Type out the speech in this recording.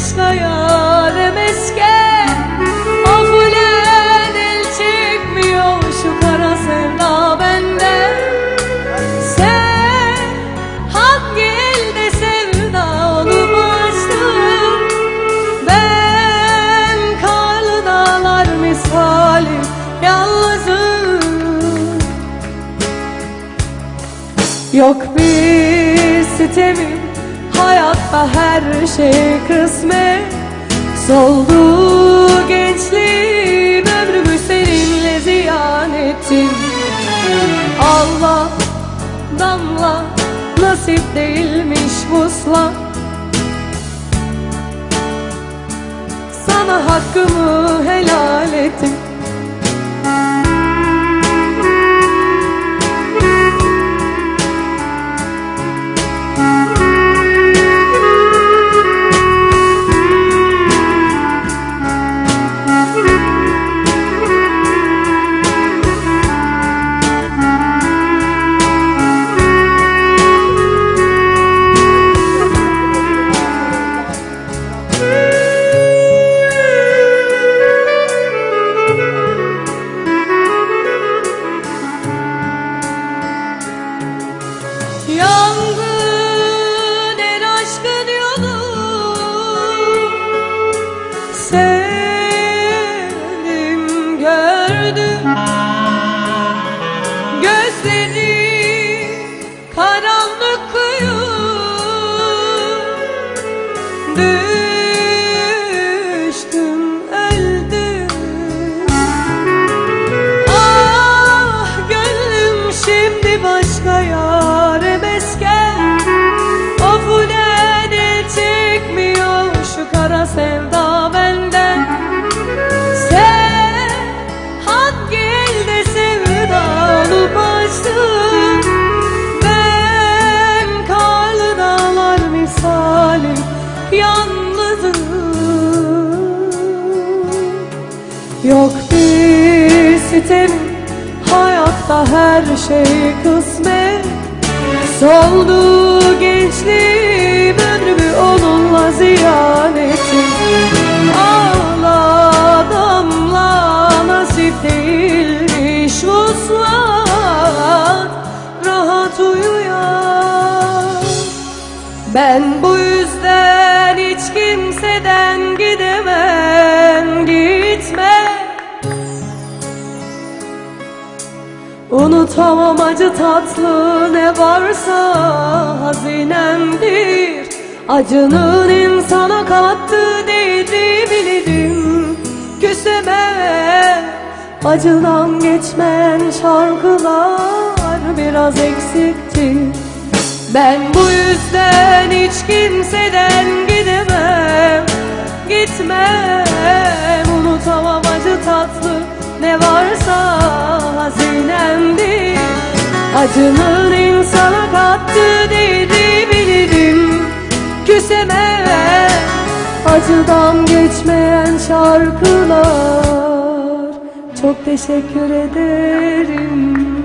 Eska yarem eske Abulen el çekmiyor şu kara sevda benden Sen hangi elde sevda onu açtın Ben karlı dağlar misali yalnızım. Yok bir sitemim Hayatta her şey kısmet. Soldu gençliğim Ömrümü seninle ziyan ettim. Allah damla Nasip değilmiş vuslat Sana hakkımı helal ettim şimdi başka yâre mesken Of ulen el çekmiyor şu kara sevda benden. Sen hangi elde sevdalı baştın Ben karlı dağlar misali yalnızım. Yok bir sitem Hayatta her şey kısmet. Soldu gençliğim Ömrümü onunla ziyan ettim. Ağla damla Nasip değilmiş vuslat Rahat uyuyan. Ben bu yüzden hiç kimseden gidemem tatlı ne varsa hazinemdir Acının insana kattığı değeri bilirim. Küsemem acıdan geçmeyen şarkılar biraz eksiktir ben bu yüzden hiç kimseden gidemem. Gitmem unutamam acı tatlı ne varsa Acının insana değeri bilirim. Küsemem acıdan geçmeyen şarkılar. Çok teşekkür ederim